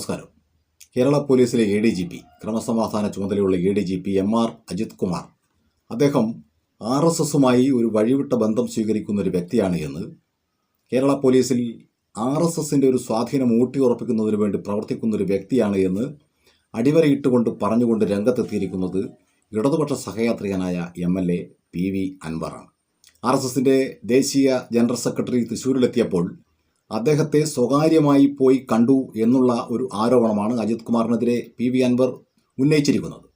നമസ്കാരം. കേരള പോലീസിലെ A D G P ക്രമസമാധാന ചുമതലയുള്ള A D G P M R Ajith Kumar. അദ്ദേഹം ആർ എസ് എസുമായി ഒരു വഴിവിട്ട ബന്ധം സ്വീകരിക്കുന്ന ഒരു വ്യക്തിയാണ് എന്ന് കേരള പോലീസിൽ ആർ എസ് എസിന്റെ ഒരു സ്വാധീനം ഊട്ടിയുറപ്പിക്കുന്നതിന് വേണ്ടി പ്രവർത്തിക്കുന്ന ഒരു വ്യക്തിയാണ് എന്ന് അടിവരയിട്ടുകൊണ്ട് പറഞ്ഞുകൊണ്ട് രംഗത്തെത്തിയിരിക്കുന്നത് ഇടതുപക്ഷ സഹയാത്രികനായ M L A P V അൻവറാണ് R S എസിന്റെ ദേശീയ ജനറൽ സെക്രട്ടറി തൃശ്ശൂരിലെത്തിയപ്പോൾ അദ്ദേഹത്തെ സ്വകാര്യമായി പോയി കണ്ടു എന്നുള്ള ഒരു ആരോപണമാണ് അജിത് കുമാറിനെതിരെ പി വി അൻവർ ഉന്നയിച്ചിരിക്കുന്നത്.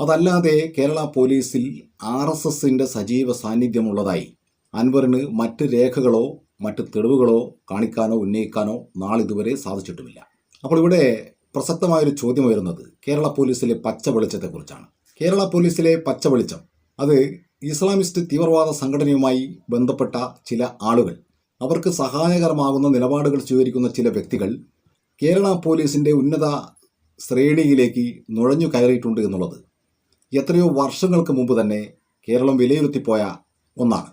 അതല്ലാതെ കേരള പോലീസിൽ ആർ എസ് എസിന്റെ സജീവ സാന്നിധ്യമുള്ളതായി അൻവറിന് മറ്റ് രേഖകളോ മറ്റ് തെളിവുകളോ കാണിക്കാനോ ഉന്നയിക്കാനോ നാളിതുവരെ സാധിച്ചിട്ടുമില്ല. അപ്പോൾ ഇവിടെ പ്രസക്തമായൊരു ചോദ്യം വരുന്നത് കേരള പോലീസിലെ പച്ച വെളിച്ചത്തെക്കുറിച്ചാണ് കേരള പോലീസിലെ പച്ച വെളിച്ചം അത് ഇസ്ലാമിസ്റ്റ് തീവ്രവാദ സംഘടനയുമായി ബന്ധപ്പെട്ട ചില ആളുകൾ അവർക്ക് സഹായകരമാകുന്ന നിലപാടുകൾ സ്വീകരിക്കുന്ന ചില വ്യക്തികൾ കേരള പോലീസിന്റെ ഉന്നത ശ്രേണിയിലേക്ക് നുഴഞ്ഞു കയറിയിട്ടുണ്ട് എന്നുള്ളത് എത്രയോ വർഷങ്ങൾക്ക് മുമ്പ് തന്നെ കേരളം വിലയിരുത്തിപ്പോയ ഒന്നാണ്.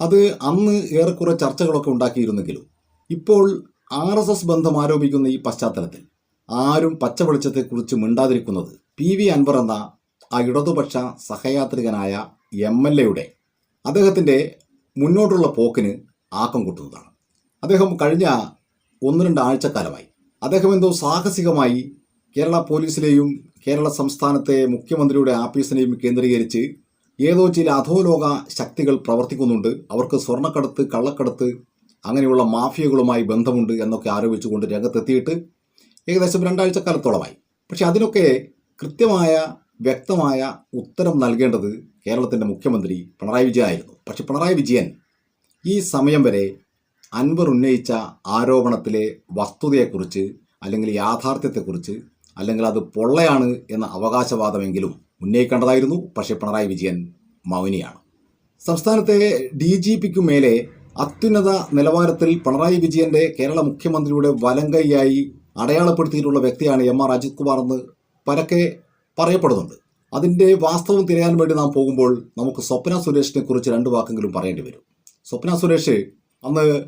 അത് അന്ന് ഏറെക്കുറെ ചർച്ചകളൊക്കെ ഉണ്ടാക്കിയിരുന്നെങ്കിലും ഇപ്പോൾ ആർ എസ് എസ് ബന്ധം ആരോപിക്കുന്ന ഈ പശ്ചാത്തലത്തിൽ ആരും പച്ച വെളിച്ചത്തെക്കുറിച്ച് മിണ്ടാതിരിക്കുന്നത് പി വി അൻവർ എന്ന ആ ഇടതുപക്ഷ സഹയാത്രികനായ എം എൽ എയുടെ അദ്ദേഹത്തിന്റെ മുന്നോട്ടുള്ള പോക്കിന് ആക്കം കൂട്ടുന്നതാണ്. അദ്ദേഹം കഴിഞ്ഞ ഒന്ന് രണ്ട് ആഴ്ചക്കാലമായി അദ്ദേഹം എന്തോ സാഹസികമായി കേരള പോലീസിലെയും കേരള സംസ്ഥാനത്തെ മുഖ്യമന്ത്രിയുടെ ആഫീസിനെയും കേന്ദ്രീകരിച്ച് ഏതോ ചില അധോലോക ശക്തികൾ പ്രവർത്തിക്കുന്നുണ്ട്. അവർക്ക് സ്വർണക്കടത്ത് കള്ളക്കടത്ത് അങ്ങനെയുള്ള മാഫിയകളുമായി ബന്ധമുണ്ട് എന്നൊക്കെ ആരോപിച്ചുകൊണ്ട് രംഗത്തെത്തിയിട്ട് ഏകദേശം രണ്ടാഴ്ചക്കാലത്തോളമായി. പക്ഷെ അതിനൊക്കെ കൃത്യമായ വ്യക്തമായ ഉത്തരം നൽകേണ്ടത് കേരളത്തിന്റെ മുഖ്യമന്ത്രി പിണറായി വിജയനായിരുന്നു. പക്ഷെ പിണറായി വിജയൻ ഈ സമയം വരെ അൻവർ ഉന്നയിച്ച ആരോപണത്തിലെ വസ്തുതയെക്കുറിച്ച് അല്ലെങ്കിൽ യാഥാർത്ഥ്യത്തെക്കുറിച്ച് അല്ലെങ്കിൽ അത് പൊള്ളയാണ് എന്ന അവകാശവാദമെങ്കിലും ഉന്നയിക്കേണ്ടതായിരുന്നു. പക്ഷേ പിണറായി വിജയൻ മൗനിയാണ്. സംസ്ഥാനത്തെ ഡി ജി പിക്കു മേലെ അത്യുന്നത നിലവാരത്തിൽ പിണറായി വിജയന്റെ കേരള മുഖ്യമന്ത്രിയുടെ വലങ്കൈയായി അടയാളപ്പെടുത്തിയിട്ടുള്ള വ്യക്തിയാണ് എം ആർ അജിത് കുമാർ എന്ന് പരക്കെ പറയപ്പെടുന്നുണ്ട്. അതിന്റെ വാസ്തവം തിരയാൻ വേണ്ടി നാം പോകുമ്പോൾ നമുക്ക് സ്വപ്ന സുരേഷിനെ കുറിച്ച് രണ്ട് വാക്കെങ്കിലും പറയേണ്ടി വരും. സ്വപ്ന സുരേഷ് അന്ന്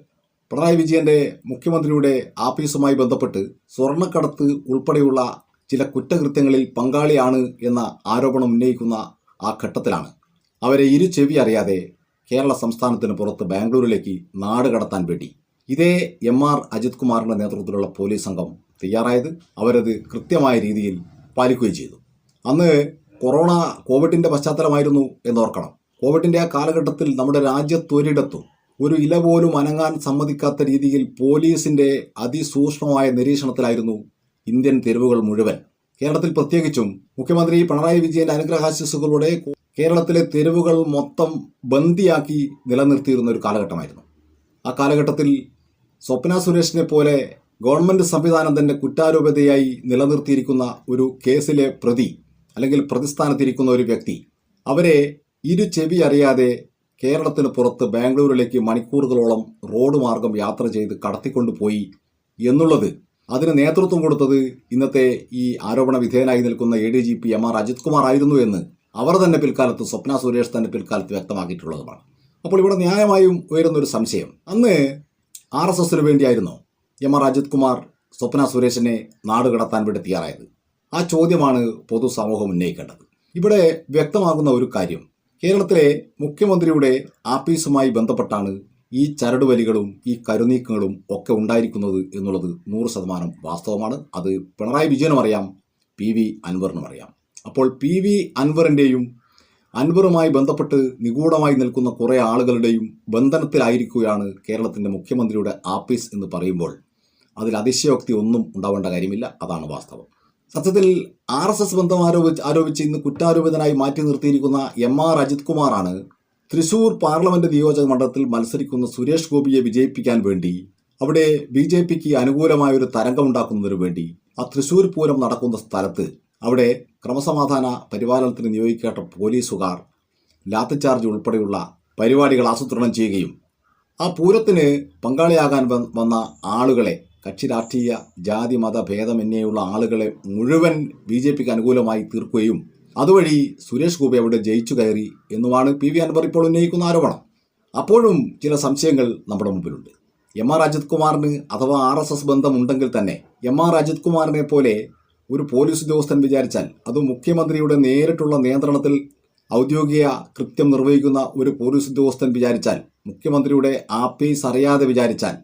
പിണറായി വിജയന്റെ മുഖ്യമന്ത്രിയുടെ ആഫീസുമായി ബന്ധപ്പെട്ട് സ്വർണക്കടത്ത് ഉൾപ്പെടെയുള്ള ചില കുറ്റകൃത്യങ്ങളിൽ പങ്കാളിയാണ് എന്ന ആരോപണം ഉന്നയിക്കുന്ന ആ ഘട്ടത്തിലാണ്. അവരെ ഇരു ചെവി അറിയാതെ കേരള സംസ്ഥാനത്തിന് പുറത്ത് ബാംഗ്ലൂരിലേക്ക് നാട് കടത്താൻ വേണ്ടി. ഇതേ എം ആർ അജിത് കുമാറിന്റെ നേതൃത്വത്തിലുള്ള പോലീസ് സംഘം തയ്യാറായത് അവരത് കൃത്യമായ രീതിയിൽ പാലിക്കുകയും ചെയ്തു. അന്ന് കൊറോണ കോവിഡിന്റെ പശ്ചാത്തലമായിരുന്നു എന്നോർക്കണം കോവിഡിന്റെ ആ കാലഘട്ടത്തിൽ നമ്മുടെ രാജ്യത്തൊരിടത്തും ഒരു ഇല പോലും അനങ്ങാൻ സമ്മതിക്കാത്ത രീതിയിൽ പോലീസിന്റെ അതിസൂക്ഷ്മമായ നിരീക്ഷണത്തിലായിരുന്നു ഇന്ത്യൻ തെരുവുകൾ മുഴുവൻ. കേരളത്തിൽ പ്രത്യേകിച്ചും മുഖ്യമന്ത്രി പിണറായി വിജയന്റെ അനുഗ്രഹാശിസുകളുടെ കേരളത്തിലെ തെരുവുകൾ മൊത്തം ബന്ദിയാക്കി നിലനിർത്തിയിരുന്ന ഒരു കാലഘട്ടമായിരുന്നു. ആ കാലഘട്ടത്തിൽ സ്വപ്ന സുരേഷിനെ പോലെ ഗവൺമെന്റ് സംവിധാനം തന്നെ കുറ്റാരോപിതയായി നിലനിർത്തിയിരിക്കുന്ന ഒരു കേസിലെ പ്രതി അല്ലെങ്കിൽ പ്രതിസ്ഥാനത്തിരിക്കുന്ന ഒരു വ്യക്തി അവരെ ഇരു ചെവി അറിയാതെ കേരളത്തിന് പുറത്ത് ബാംഗ്ലൂരിലേക്ക് മണിക്കൂറുകളോളം റോഡ് മാർഗം യാത്ര ചെയ്ത് കടത്തിക്കൊണ്ടുപോയി എന്നുള്ളത് അതിന് നേതൃത്വം കൊടുത്തത് ഇന്നത്തെ ഈ ആരോപണ വിധേയനായി നിൽക്കുന്ന A D G P M R Ajith Kumar ആയിരുന്നു എന്ന് അവർ തന്നെ പിൽക്കാലത്ത് സ്വപ്ന സുരേഷ് തന്നെ പിൽക്കാലത്ത് വ്യക്തമാക്കിയിട്ടുള്ളതുമാണ്. അപ്പോൾ ഇവിടെ ന്യായമായും ഉയരുന്ന ഒരു സംശയം. അന്ന് ആർ എസ് എസിന് വേണ്ടിയായിരുന്നോ എം ആർ അജിത് കുമാർ സ്വപ്ന സുരേഷിനെ നാട് കടത്താൻ വേണ്ടി തയ്യാറായത്. ആ ചോദ്യമാണ് പൊതുസമൂഹം ഉന്നയിക്കേണ്ടത്. ഇവിടെ വ്യക്തമാകുന്ന ഒരു കാര്യം. കേരളത്തിലെ മുഖ്യമന്ത്രിയുടെ ആപ്പീസുമായി ബന്ധപ്പെട്ടാണ് ഈ ചരടുവലികളും ഈ കരുനീക്കങ്ങളും ഒക്കെ ഉണ്ടായിരിക്കുന്നത് എന്നുള്ളത് നൂറ് ശതമാനം വാസ്തവമാണ്. അത് പിണറായി വിജയനും അറിയാം പി വി അൻവറിനും അറിയാം. അപ്പോൾ പി വി അൻവറിന്റെയും അൻവറുമായി ബന്ധപ്പെട്ട് നിഗൂഢമായി നിൽക്കുന്ന കുറേ ആളുകളുടെയും ബന്ധനത്തിലായിരിക്കുകയാണ് കേരളത്തിന്റെ മുഖ്യമന്ത്രിയുടെ ആപ്പീസ് എന്ന് പറയുമ്പോൾ അതിൽ അതിശയോക്തി ഒന്നും ഉണ്ടാവേണ്ട കാര്യമില്ല. അതാണ് വാസ്തവം. സത്യത്തിൽ ആർ എസ് എസ് ബന്ധം ആരോപിച്ച് ആരോപിച്ച് ഇന്ന് കുറ്റാരോപിതനായി മാറ്റി നിർത്തിയിരിക്കുന്ന എം ആർ അജിത് കുമാറാണ് തൃശൂർ പാർലമെന്റ് നിയോജക മണ്ഡലത്തിൽ മത്സരിക്കുന്ന സുരേഷ് ഗോപിയെ വിജയിപ്പിക്കാൻ വേണ്ടി അവിടെ ബി ജെ പിക്ക് അനുകൂലമായ ഒരു തരംഗം തരംഗമുണ്ടാക്കുന്നതിനു വേണ്ടി ആ തൃശൂർ പൂരം നടക്കുന്ന സ്ഥലത്ത് അവിടെ ക്രമസമാധാന പരിപാലനത്തിന് നിയോഗിക്കേണ്ട പോലീസുകാർ ലാത്തിച്ചാർജ് ഉൾപ്പെടെയുള്ള പരിപാടികൾ ആസൂത്രണം ചെയ്യുകയും ആ പൂരത്തിന് പങ്കാളിയാകാൻ വന്ന ആളുകളെ കക്ഷി രാഷ്ട്രീയ ജാതി മത ഭേദമന്യേയുള്ള ആളുകളെ മുഴുവൻ ബി ജെ പിക്ക് അനുകൂലമായി തീർക്കുകയും അതുവഴി സുരേഷ് ഗോപി അവിടെ ജയിച്ചു കയറി എന്നുമാണ് പി വി അൻവർ ഇപ്പോൾ ഉന്നയിക്കുന്ന ആരോപണം. അപ്പോഴും ചില സംശയങ്ങൾ നമ്മുടെ മുമ്പിലുണ്ട്. എം ആർ അജിത് കുമാറിന് അഥവാ ആർ എസ് എസ് ബന്ധമുണ്ടെങ്കിൽ തന്നെ എം ആർ അജിത് കുമാറിനെ പോലെ ഒരു പോലീസ് ഉദ്യോഗസ്ഥൻ വിചാരിച്ചാൽ അത് മുഖ്യമന്ത്രിയുടെ നേരിട്ടുള്ള നിയന്ത്രണത്തിൽ ഔദ്യോഗിക കൃത്യം നിർവഹിക്കുന്ന ഒരു പോലീസ് ഉദ്യോഗസ്ഥൻ വിചാരിച്ചാൽ മുഖ്യമന്ത്രിയുടെ ആപ്പീസ് അറിയാതെ വിചാരിച്ചാൽ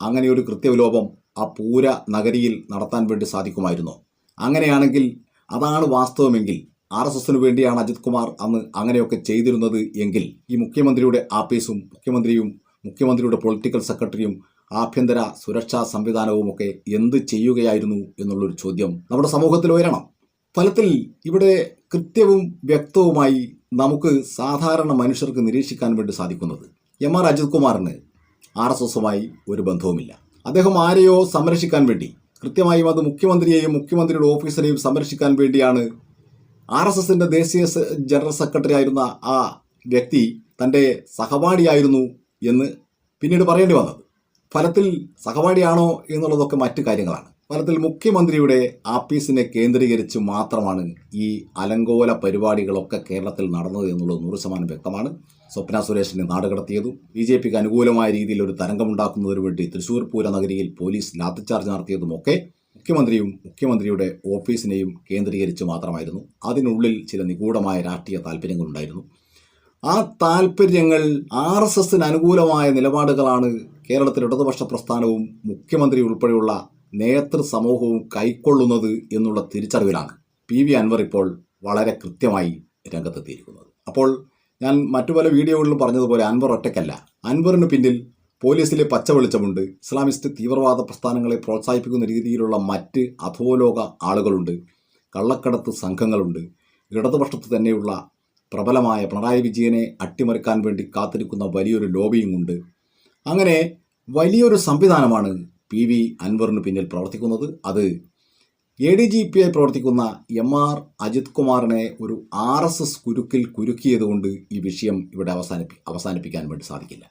അങ്ങനെ ഒരു കൃത്യവിലോപം ആ പൂര നഗരിയിൽ നടത്താൻ വേണ്ടി സാധിക്കുമായിരുന്നു. അങ്ങനെയാണെങ്കിൽ അതാണ് വാസ്തവമെങ്കിൽ ആർ എസ് എസിനു വേണ്ടിയാണ് അജിത് കുമാർ അന്ന് അങ്ങനെയൊക്കെ ചെയ്തിരുന്നത് എങ്കിൽ ഈ മുഖ്യമന്ത്രിയുടെ ആപ്പീസും മുഖ്യമന്ത്രിയും മുഖ്യമന്ത്രിയുടെ പൊളിറ്റിക്കൽ സെക്രട്ടറിയും ആഭ്യന്തര സുരക്ഷാ സംവിധാനവും ഒക്കെ എന്ത് ചെയ്യുകയായിരുന്നു എന്നുള്ളൊരു ചോദ്യം നമ്മുടെ സമൂഹത്തിൽ ഉയരണം. ഫലത്തിൽ ഇവിടെ കൃത്യവും വ്യക്തവുമായി നമുക്ക് സാധാരണ മനുഷ്യർക്ക് നിരീക്ഷിക്കാൻ വേണ്ടി സാധിക്കുന്നത് എം ആർ അജിത് കുമാറിന് ആർ എസ് എസുമായി ഒരു ബന്ധവുമില്ല. അദ്ദേഹം ആരെയോ സംരക്ഷിക്കാൻ വേണ്ടി കൃത്യമായും അത് മുഖ്യമന്ത്രിയെയും മുഖ്യമന്ത്രിയുടെ ഓഫീസറെയും സംരക്ഷിക്കാൻ വേണ്ടിയാണ് ആർ എസ് എസിന്റെ ദേശീയ ജനറൽ സെക്രട്ടറി ആയിരുന്ന ആ വ്യക്തി തന്റെ സഹപാഠിയായിരുന്നു എന്ന് പിന്നീട് പറയേണ്ടി വന്നത്. ഫലത്തിൽ സഹപാഠിയാണോ എന്നുള്ളതൊക്കെ മറ്റു കാര്യങ്ങളാണ്. ഫലത്തിൽ മുഖ്യമന്ത്രിയുടെ ആപ്പീസിനെ കേന്ദ്രീകരിച്ച് മാത്രമാണ് ഈ അലങ്കോല പരിപാടികളൊക്കെ കേരളത്തിൽ നടന്നത് എന്നുള്ളത് നൂറ് ശതമാനം വ്യക്തമാണ്. സ്വപ്ന സുരേഷിനെ നാടുകടത്തിയതും ബി ജെ പിക്ക് അനുകൂലമായ രീതിയിൽ ഒരു തരംഗമുണ്ടാക്കുന്നതിനു വേണ്ടി തൃശൂർ പൂര നഗരിയിൽ പോലീസ് ലാത്തിച്ചാർജ് നടത്തിയതുമൊക്കെ മുഖ്യമന്ത്രിയും മുഖ്യമന്ത്രിയുടെ ഓഫീസിനെയും കേന്ദ്രീകരിച്ച് മാത്രമായിരുന്നു. അതിനുള്ളിൽ ചില നിഗൂഢമായ രാഷ്ട്രീയ താല്പര്യങ്ങളുണ്ടായിരുന്നു. ആ താല്പര്യങ്ങൾ ആർ എസ് എസിന് അനുകൂലമായ നിലപാടുകളാണ് കേരളത്തിൽ ഇടതുപക്ഷ പ്രസ്ഥാനവും മുഖ്യമന്ത്രി ഉൾപ്പെടെയുള്ള നേതൃ സമൂഹവും കൈക്കൊള്ളുന്നത് എന്നുള്ള തിരിച്ചറിവിലാണ് പി വി അൻവർ ഇപ്പോൾ വളരെ കൃത്യമായി രംഗത്തെത്തിയിരിക്കുന്നത്. അപ്പോൾ ഞാൻ മറ്റു പല വീഡിയോകളിലും പറഞ്ഞതുപോലെ അൻവർ ഒറ്റയ്ക്കല്ല. അൻവറിന് പിന്നിൽ പോലീസിലെ പച്ച വെളിച്ചമുണ്ട്. ഇസ്ലാമിസ്റ്റ് തീവ്രവാദ പ്രസ്ഥാനങ്ങളെ പ്രോത്സാഹിപ്പിക്കുന്ന രീതിയിലുള്ള മറ്റ് അധോലോക ആളുകളുണ്ട്. കള്ളക്കടത്ത് സംഘങ്ങളുണ്ട്. ഇടതുപക്ഷത്ത് തന്നെയുള്ള പ്രബലമായ പിണറായി വിജയനെ അട്ടിമറിക്കാൻ വേണ്ടി കാത്തിരിക്കുന്ന വലിയൊരു ലോബിയും ഉണ്ട് അങ്ങനെ വലിയൊരു സംവിധാനമാണ് പി വി അൻവറിന് പിന്നിൽ പ്രവർത്തിക്കുന്നത് അത് എ ഡി ജി പി ആയി പ്രവർത്തിക്കുന്ന എം ആർ അജിത് കുമാറിനെ ഒരു ആർ എസ് എസ് കുരുക്കിൽ കുരുക്കിയതുകൊണ്ട് ഈ വിഷയം ഇവിടെ അവസാനിപ്പി അവസാനിപ്പിക്കാൻ വേണ്ടി സാധിക്കില്ല.